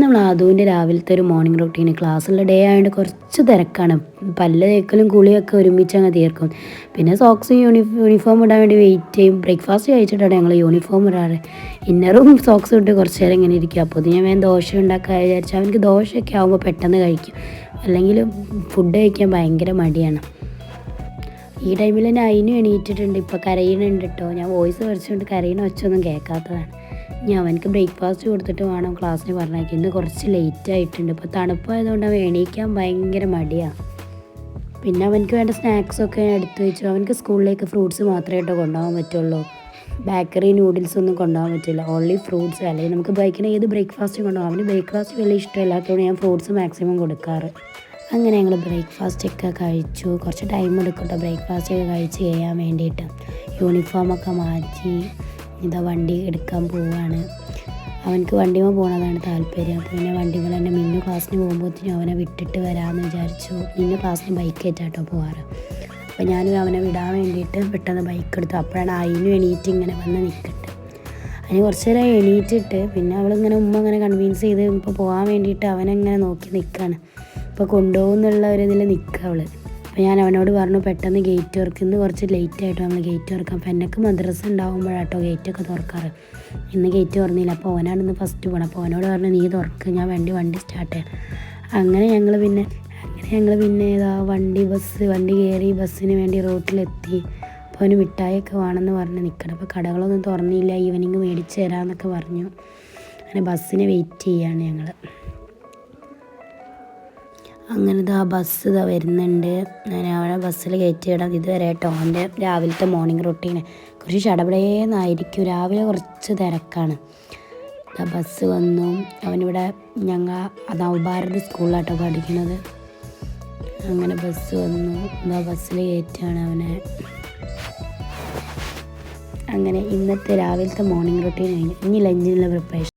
നമ്മൾ ആദുവിന്റെ രാവിലത്തെ ഒരു മോർണിംഗ് റൊട്ടീന് ക്ലാസ്സുള്ള ഡേ ആയതുകൊണ്ട് കുറച്ച് തിരക്കാണ്. പല്ല് തേക്കലും കുളിയൊക്കെ ഒരുമിച്ച് അങ്ങ് തീർക്കും. പിന്നെ സോക്സ് യൂണി യൂണിഫോം ഇടാൻ വേണ്ടി വെയിറ്റ് ചെയ്യും. ബ്രേക്ക്ഫാസ്റ്റ് കഴിച്ചിട്ടാണ് ഞങ്ങൾ യൂണിഫോം ഇടാറ്. ഇന്നറും സോക്സും ഇട്ട് കുറച്ച് നേരം ഇങ്ങനെ ഇരിക്കും. അപ്പോൾ ഞാൻ വേഗം ദോശ ഉണ്ടാക്കാൻ വിചാരിച്ചു അവനക്ക് ദോശയൊക്കെ ആകുമ്പോൾ പെട്ടെന്ന് കഴിക്കും. അല്ലെങ്കിൽ ഫുഡ് കഴിക്കാൻ ഭയങ്കര മടിയാണ്. ഈ ടൈമിൽ തന്നെ അതിനും എണീറ്റിട്ടുണ്ട്. ഇപ്പോൾ കരയണുണ്ട് കേട്ടോ ഞാൻ വോയിസ് കുറച്ചുകൊണ്ട് കരയണ ഒച്ചൊന്നും കേൾക്കാത്തതാണ്. ഇനി അവനക്ക് ബ്രേക്ക്ഫാസ്റ്റ് കൊടുത്തിട്ട് വേണം ക്ലാസ്സിന് പറഞ്ഞേക്ക് ഇന്ന് കുറച്ച് ലേറ്റ് ആയിട്ടുണ്ട്. ഇപ്പോൾ തണുപ്പായതുകൊണ്ട് അവൻ എണീക്കാൻ ഭയങ്കര മടിയാണ് പിന്നെ അവനക്ക് വേണ്ട സ്നാക്സൊക്കെ എടുത്തു വെച്ചു. അവനക്ക് സ്കൂളിലേക്ക് ഫ്രൂട്ട്സ് മാത്രമേ കേട്ടോ കൊണ്ടുപോകാൻ പറ്റുള്ളൂ. ബേക്കറി നൂഡിൽസ് ഒന്നും കൊണ്ടുപോകാൻ പറ്റില്ല. ഓൺലി ഫ്രൂട്ട്സ് അല്ലെങ്കിൽ നമുക്ക് ബൈക്കിന് ഏത് ബ്രേക്ക്ഫാസ്റ്റ് കൊണ്ടുപോകാം? അവന് ബ്രേക്ക്ഫാസ്റ്റ് വലിയ ഇഷ്ടമില്ലാത്തതുകൊണ്ട് ഞാൻ ഫ്രൂട്ട്സ് മാക്സിമം കൊടുക്കാറ്. അങ്ങനെ ഞങ്ങൾ ബ്രേക്ക്ഫാസ്റ്റ് ഒക്കെ കഴിച്ചു. കുറച്ച് ടൈം എടുക്കും കേട്ടോ ബ്രേക്ക്ഫാസ്റ്റ് ഒക്കെ കഴിച്ച് ചെയ്യാൻ വേണ്ടിയിട്ട്. യൂണിഫോമൊക്കെ മാറ്റി. ഇതാ വണ്ടി എടുക്കാൻ പോവുകയാണ് അവനക്ക് വണ്ടിമ പോകണതാണ് താല്പര്യം. അപ്പോൾ പിന്നെ വണ്ടികൾ തന്നെ മിന്നു ക്ലാസ്സിന് പോകുമ്പോഴത്തേനും അവനെ വിട്ടിട്ട് വരാമെന്ന് വിചാരിച്ചു. മിന്നു ക്ലാസ്സിന് ബൈക്ക് ഏറ്റാട്ടോ പോവാറ്. അപ്പോൾ ഞാനും അവനെ വിടാൻ വേണ്ടിയിട്ട് പെട്ടെന്ന് ബൈക്ക് എടുത്തു. അപ്പോഴാണ് അതിനും എണീറ്റ് ഇങ്ങനെ വന്ന് നിൽക്കട്ടെ. അതിന് കുറച്ച് നേരം എണീറ്റിട്ട് പിന്നെ അവളിങ്ങനെ ഉമ്മ അങ്ങനെ കൺവിൻസ് ചെയ്ത് ഇപ്പോൾ പോകാൻ വേണ്ടിയിട്ട് അവനെങ്ങനെ നോക്കി നിൽക്കുകയാണ് ഇപ്പോൾ കൊണ്ടുപോകുന്നുള്ള ഒരു ഇതിൽ നിൽക്കുക അവൾ അപ്പോൾ ഞാൻ അവനോട് പറഞ്ഞു പെട്ടെന്ന് ഗേറ്റ് തുറക്ക്. ഇന്ന് കുറച്ച് ലേറ്റ് ആയിട്ട് നമ്മൾ ഗേറ്റ് തുറക്കാം. അപ്പം എന്നൊക്കെ മദ്രസ ഉണ്ടാകുമ്പോഴാട്ടോ ഗേറ്റൊക്കെ തുറക്കാറ്. ഇന്ന് ഗേറ്റ് തുറന്നില്ല. അപ്പോൾ അവനാണ് ഇന്ന് ഫസ്റ്റ് പോകണം അപ്പോൾ അവനോട് പറഞ്ഞു നീ തുറക്ക്. ഞാൻ വണ്ടി വണ്ടി സ്റ്റാർട്ട് ചെയ്യാം. അങ്ങനെ ഞങ്ങൾ പിന്നെ അങ്ങനെ ഞങ്ങൾ പിന്നെ ഇതാ വണ്ടി ബസ് വണ്ടി കയറി ബസ്സിന് വേണ്ടി റോട്ടിലെത്തി. അപ്പോൾ അവന് മിഠായിയൊക്കെ വേണമെന്ന് പറഞ്ഞ് നിൽക്കണം അപ്പോൾ കടകളൊന്നും തുറന്നില്ല. ഈവനിങ് മേടിച്ച് തരാമെന്നൊക്കെ പറഞ്ഞു. അങ്ങനെ ബസ്സിന് വെയിറ്റ് ചെയ്യാണ് ഞങ്ങൾ അങ്ങനെ ഇതാ ബസ് ഇതാ വരുന്നുണ്ട്. ഞാൻ അവിടെ ബസ്സിൽ കയറ്റി ഇടാം ഇതുവരെ കേട്ടോ. എന്റെ രാവിലത്തെ മോർണിംഗ് റൊട്ടീൻ കുറച്ച് ചടപടേന്നായിരിക്കും. രാവിലെ കുറച്ച് തിരക്കാണ്. ഇതാ ബസ് വന്നു. അവനിവിടെ ഞങ്ങൾ നവഭാരത് സ്കൂളിലാട്ടോ പഠിക്കുന്നത്. അങ്ങനെ ബസ് വന്നു. ഇതാ ബസ്സിൽ കയറ്റാണ് അവനെ. അങ്ങനെ ഇന്നത്തെ രാവിലത്തെ മോർണിംഗ് റൊട്ടീൻ കഴിഞ്ഞു. ഇനി ലഞ്ചിനുള്ള പ്രിപ്പറേഷൻ